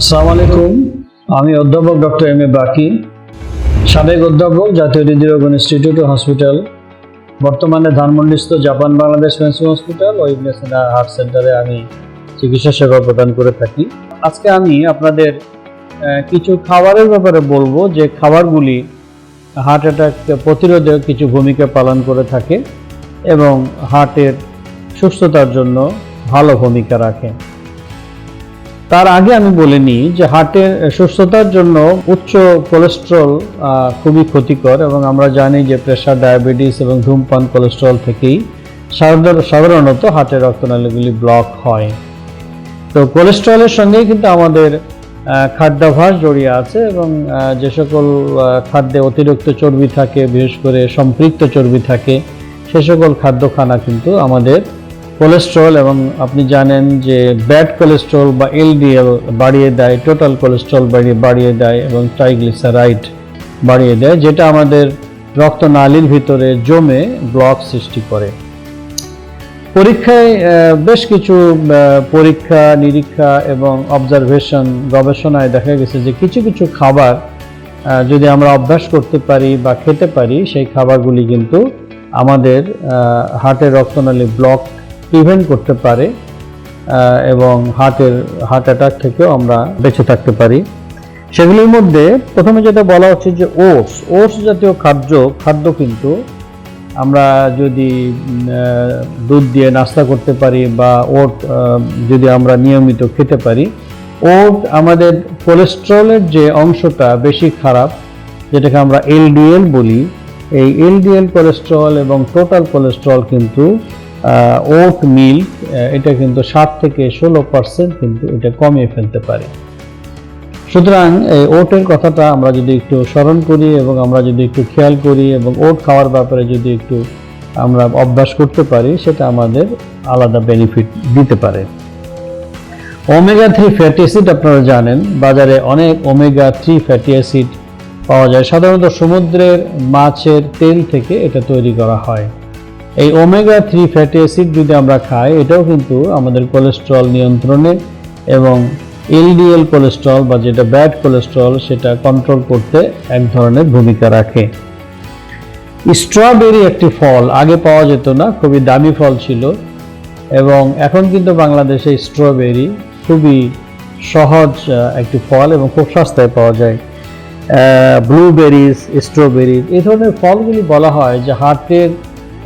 আসসালামু আলাইকুম। আমি অধ্যাপক ডক্টর এম এ বাকি, সাবেক অধ্যাপক জাতীয় হৃদরোগ ইনস্টিটিউট হসপিটাল, বর্তমানে ধানমন্ডিস্থ জাপান বাংলাদেশ ফ্যান্সি হসপিটাল ও ইবনেসিনা হার্ট সেন্টারে আমি চিকিৎসা সেবা প্রদান করে থাকি। আজকে আমি আপনাদের কিছু খাবারের ব্যাপারে বলব যে খাবারগুলি হার্ট অ্যাটাক প্রতিরোধে কিছু ভূমিকা পালন করে থাকে এবং হার্টের সুস্থতার জন্য ভালো ভূমিকা রাখে। তার আগে আমি বলে নিই যে হার্টের সুস্থতার জন্য উচ্চ কোলেস্ট্রল খুবই ক্ষতিকর এবং আমরা জানি যে প্রেশার ডায়াবেটিস এবং ধূমপান কোলেস্ট্রল থেকেই সাধারণত হার্টের রক্তনালীগুলি ব্লক হয়। তো কোলেস্ট্রলের সঙ্গেই কিন্তু আমাদের আহ, খাদ্যাভ্যাস জড়িয়ে আছে এবং যে সকল খাদ্যে অতিরিক্ত চর্বি থাকে বিশেষ করে সম্পৃক্ত চর্বি থাকে সে সকল খাদ্য খানা কিন্তু আমাদের কোলেস্ট্রল এবং আপনি জানেন যে ব্যাড কোলেস্ট্রল বা এলডিএল বাড়িয়ে দেয় টোটাল কোলেস্ট্রল বাড়িয়ে বাড়িয়ে দেয় এবং ট্রাইগ্লিসারাইড বাড়িয়ে দেয়, যেটা আমাদের রক্তনালীর ভিতরে জমে ব্লক সৃষ্টি করে। পরীক্ষায় বেশ কিছু পরীক্ষা, নিরীক্ষা এবং অবজারভেশন গবেষণায় দেখা গেছে যে কিছু কিছু খাবার যদি আমরা অভ্যাস করতে পারি বা খেতে পারি, সেই খাবারগুলি কিন্তু আমাদের হার্টের রক্তনালী ব্লক প্রিভেন্ট করতে পারে এবং হার্টের হার্ট অ্যাটাক থেকেও আমরা বেঁচে থাকতে পারি। সেগুলির মধ্যে প্রথমে যেটা বলা হচ্ছে যে ওটস ওটস জাতীয় খাদ্য খাদ্য কিন্তু আমরা যদি দুধ দিয়ে নাস্তা করতে পারি বা ওট যদি আমরা নিয়মিত খেতে পারি, ওট আমাদের কোলেস্ট্রলের যে অংশটা বেশি খারাপ, যেটাকে আমরা এলডিএল বলি, এই এলডিএল কোলেস্ট্রল এবং টোটাল কোলেস্ট্রল কিন্তু ওট মিল্ক এটা কিন্তু সাত থেকে ষোলো পার্সেন্ট কিন্তু এটা কমিয়ে ফেলতে পারে। সুতরাং এই ওটের কথাটা আমরা যদি একটু স্মরণ করি এবং আমরা যদি একটু খেয়াল করি এবং ওট খাওয়ার ব্যাপারে যদি একটু আমরা অভ্যাস করতে পারি, সেটা আমাদের আলাদা বেনিফিট দিতে পারে। ওমেগা থ্রি ফ্যাটি অ্যাসিড আপনারা জানেন, বাজারে অনেক ওমেগা থ্রি ফ্যাটি অ্যাসিড পাওয়া যায়। সাধারণত সমুদ্রের মাছের তেল থেকে এটা তৈরি করা হয়। এই ওমেগা থ্রি ফ্যাটি অ্যাসিড যদি আমরা খাই, এটাও কিন্তু আমাদের কোলেস্ট্রল নিয়ন্ত্রণে এবং এলডিএল কোলেস্ট্রল বা যেটা ব্যাড কোলেস্ট্রল সেটা কন্ট্রোল করতে এক ধরনের ভূমিকা রাখে। স্ট্রবেরি একটি ফল, আগে পাওয়া যেত না, খুবই দামি ফল ছিল এবং এখন কিন্তু বাংলাদেশে স্ট্রবেরি খুবই সহজ একটি ফল এবং খুব সস্তায় পাওয়া যায়। ব্লুবেরিজ স্ট্রবেরি এই ধরনের ফলগুলি বলা হয় যে হার্টের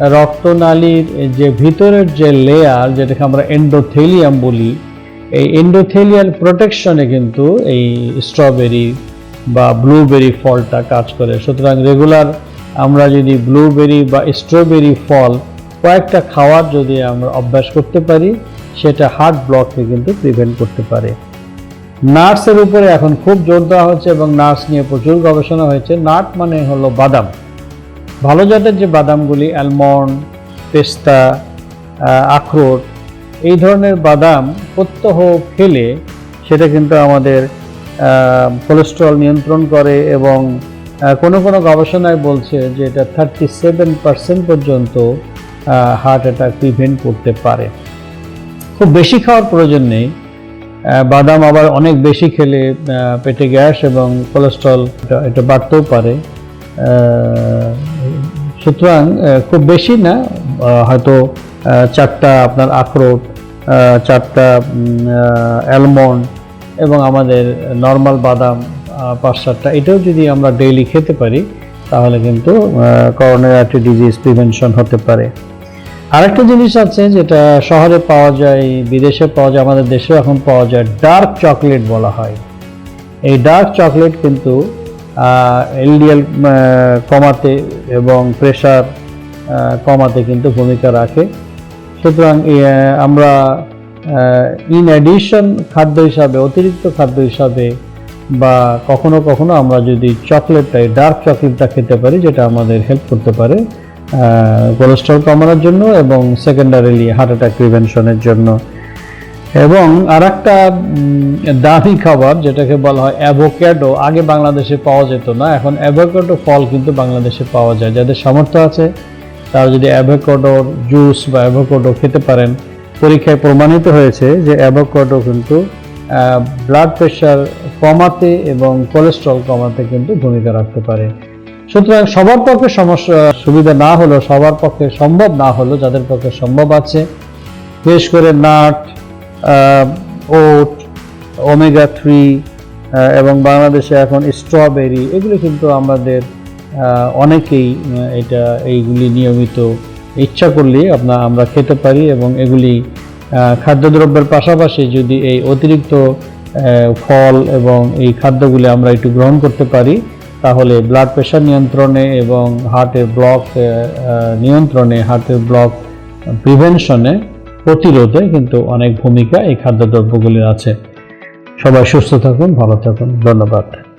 রক্তনালীর যে ভিতরের যে লেয়ার যেটাকে আমরা এন্ডোথেলিয়াম বলি, এই এন্ডোথেলিয়াল প্রোটেকশনে কিন্তু এই স্ট্রবেরি বা ব্লুবেরি ফলটা কাজ করে। সুতরাং রেগুলার আমরা যদি ব্লুবেরি বা স্ট্রবেরি ফল কয়েকটা খাওয়ার যদি আমরা অভ্যাস করতে পারি, সেটা হার্ট ব্লককে কিন্তু প্রিভেন্ট করতে পারে। নাটসের উপরে এখন খুব জোর দেওয়া হচ্ছে এবং নাটস নিয়ে প্রচুর গবেষণা হয়েছে। নাট মানে হলো বাদাম। ভালো জাতের যে বাদামগুলি অ্যালমন্ড পেস্তা আখরোট, এই ধরনের বাদাম প্রত্যহ খেলে সেটা কিন্তু আমাদের কোলেস্ট্রল নিয়ন্ত্রণ করে এবং কোনো কোনো গবেষণায় বলছে যে এটা থার্টি সেভেন পার্সেন্ট পর্যন্ত হার্ট অ্যাটাক প্রিভেন্ট করতে পারে। খুব বেশি খাওয়ার প্রয়োজন নেই। বাদাম আবার অনেক বেশি খেলে পেটে গ্যাস এবং কোলেস্ট্রল এটা- বাড়তেও পারে। সুতরাং খুব বেশি না হয়তো চারটা আপনার আখরোট চারটা অ্যালমন্ড এবং আমাদের নর্মাল বাদাম পাঁচ সাতটা, এটাও যদি আমরা ডেইলি খেতে পারি, তাহলে কিন্তু করোনারি আর্টারি ডিজিজ প্রিভেনশন হতে পারে। আরেকটা জিনিস আছে যেটা শহরে পাওয়া যায়, বিদেশে পাওয়া যায়, আমাদের দেশেও এখন পাওয়া যায় ডার্ক চকলেট বলা হয়। এই ডার্ক চকলেট কিন্তু এলডিএল কমাতে এবং প্রেশার কমাতে কিন্তু ভূমিকা রাখে। সুতরাং আমরা ইন অ্যাডিশন খাদ্য হিসাবে, অতিরিক্ত খাদ্য হিসাবে বা কখনো কখনো আমরা যদি চকলেটটা ডার্ক চকলেটটা খেতে পারি, যেটা আমাদের হেল্প করতে পারে কোলেস্ট্রল কমানোর জন্য এবং সেকেন্ডারিলি হার্ট অ্যাটাক প্রিভেনশনের জন্য। এবং আর একটা দামি খাবার যেটাকে বলা হয় অ্যাভোক্যাডো আগে বাংলাদেশে পাওয়া যেত না, এখন অ্যাভোক্যাডো ফল কিন্তু বাংলাদেশে পাওয়া যায়। যাদের সামর্থ্য আছে, তারা যদি অ্যাভোক্যাডোর জুস বা অ্যাভোক্যাডো খেতে পারেন, পরীক্ষায় প্রমাণিত হয়েছে যে অ্যাভোক্যাডো কিন্তু ব্লাড প্রেশার কমাতে এবং কোলেস্ট্রল কমাতে কিন্তু ভূমিকা রাখতে পারে। সুতরাং সবার পক্ষে সমস্যা, সুবিধা না হলেও, সবার পক্ষে সম্ভব না হলেও, যাদের পক্ষে সম্ভব আছে, বিশেষ করে নাট ওট ওমেগা থ্রি এবং বাংলাদেশে এখন স্ট্রবেরি এগুলো কিন্তু আমাদের অনেকেই এটা, এইগুলি নিয়মিত ইচ্ছা করলে আপনার আমরা খেতে পারি এবং এগুলি খাদ্যদ্রব্যের পাশাপাশি যদি এই অতিরিক্ত ফল এবং এই খাদ্যগুলি আমরা একটু গ্রহণ করতে পারি, তাহলে ব্লাড প্রেশার নিয়ন্ত্রণে এবং হার্টের ব্লক নিয়ন্ত্রণে হার্টের ব্লক প্রিভেনশনে প্রতিরোধে কিন্তু অনেক ভূমিকা এই খাদ্যদ্রব্যগুলির আছে। সবাই সুস্থ থাকুন ভালো থাকুন। ধন্যবাদ।